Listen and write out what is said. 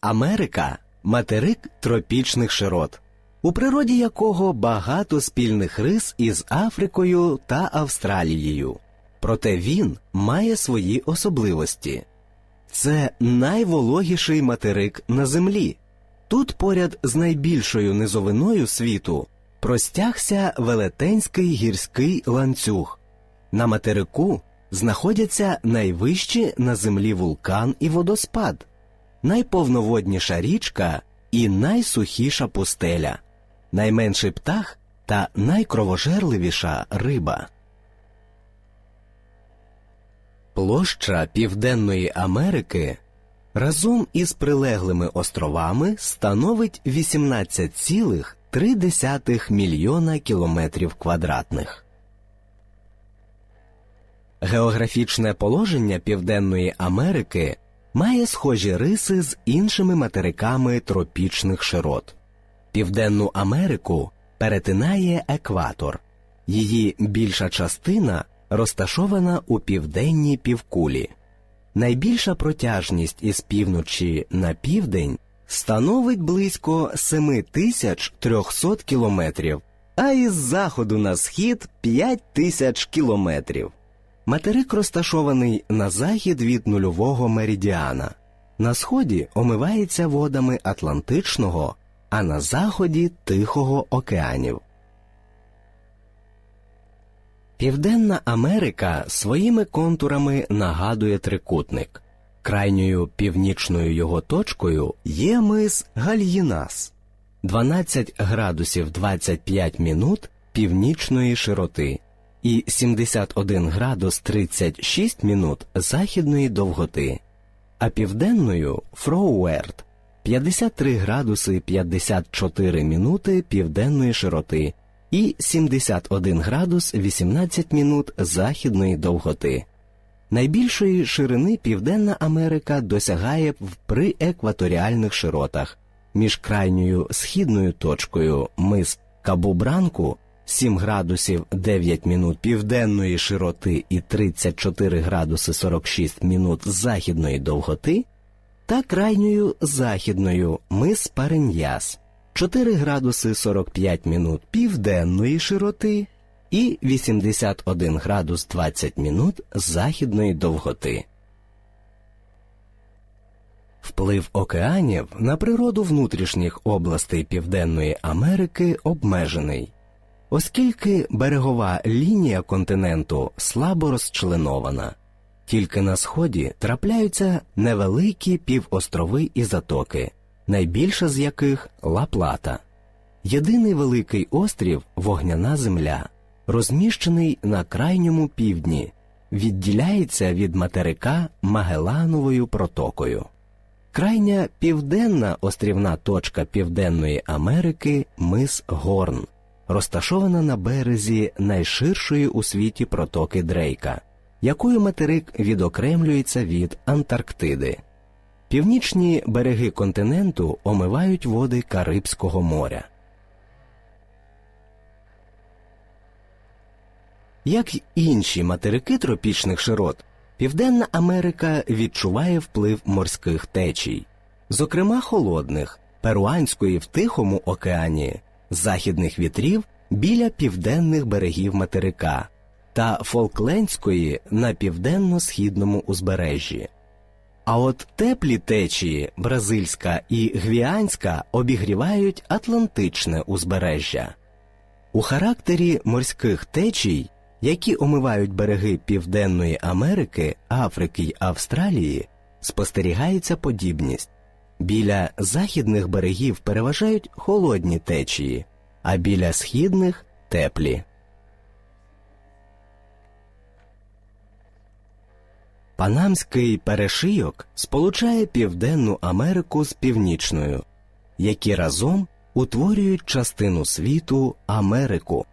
Америка материк тропічних широт, у природі якого багато спільних рис із Африкою та Австралією. Проте він має свої особливості. Це найвологіший материк на землі. Тут поряд з найбільшою низовиною світу простягся велетенський гірський ланцюг. На материку знаходяться найвищі на землі вулкан і водоспад, найповноводніша річка і найсухіша пустеля, найменший птах та найкровожерливіша риба. Площа Південної Америки разом із прилеглими островами становить 18,3 мільйона кілометрів квадратних. Географічне положення Південної Америки має схожі риси з іншими материками тропічних широт. Південну Америку перетинає екватор. Її більша частина розташована у південній півкулі. Найбільша протяжність із півночі на південь становить близько 7300 кілометрів, а із заходу на схід 5000 кілометрів. Материк розташований на захід від нульового меридіана. На сході омивається водами Атлантичного, а на заході Тихого океанів. Південна Америка своїми контурами нагадує трикутник. Крайньою північною його точкою є мис Гальїнас 12 градусів 25 мінут північної широти і 71 градус 36 мінут західної довготи, а південною Фроуерт 53 градуси 54 мінути південної широти і 71 градус 18 мінут західної довготи. Найбільшої ширини Південна Америка досягає в приекваторіальних широтах між крайньою східною точкою мис Кабубранку 7 градусів 9 мінут південної широти і 34 градуси 46 мінут західної довготи та крайньою західною мис Пареньяс 4 градуси 45 мінут південної широти і 81 градус 20 мінут західної довготи. Вплив океанів на природу внутрішніх областей Південної Америки обмежений, оскільки берегова лінія континенту слабо розчленована. Тільки на сході трапляються невеликі півострови і затоки, найбільша з яких Ла-Плата. Єдиний великий острів Вогняна Земля, розміщений на крайньому півдні, відділяється від материка Магелановою протокою. Крайня південна острівна точка Південної Америки мис Горн, розташована на березі найширшої у світі протоки Дрейка, якою материк відокремлюється від Антарктиди. Північні береги континенту омивають води Карибського моря. Як інші материки тропічних широт, Південна Америка відчуває вплив морських течій, зокрема холодних, перуанської в Тихому океані, західних вітрів біля південних берегів материка та Фолклендської на південно-східному узбережжі. А от теплі течії бразильська і гвіанська обігрівають Атлантичне узбережжя. У характері морських течій, які омивають береги Південної Америки, Африки й Австралії, спостерігається подібність. Біля західних берегів переважають холодні течії, а біля східних теплі. Панамський перешийок сполучає Південну Америку з Північною, які разом утворюють частину світу Америку.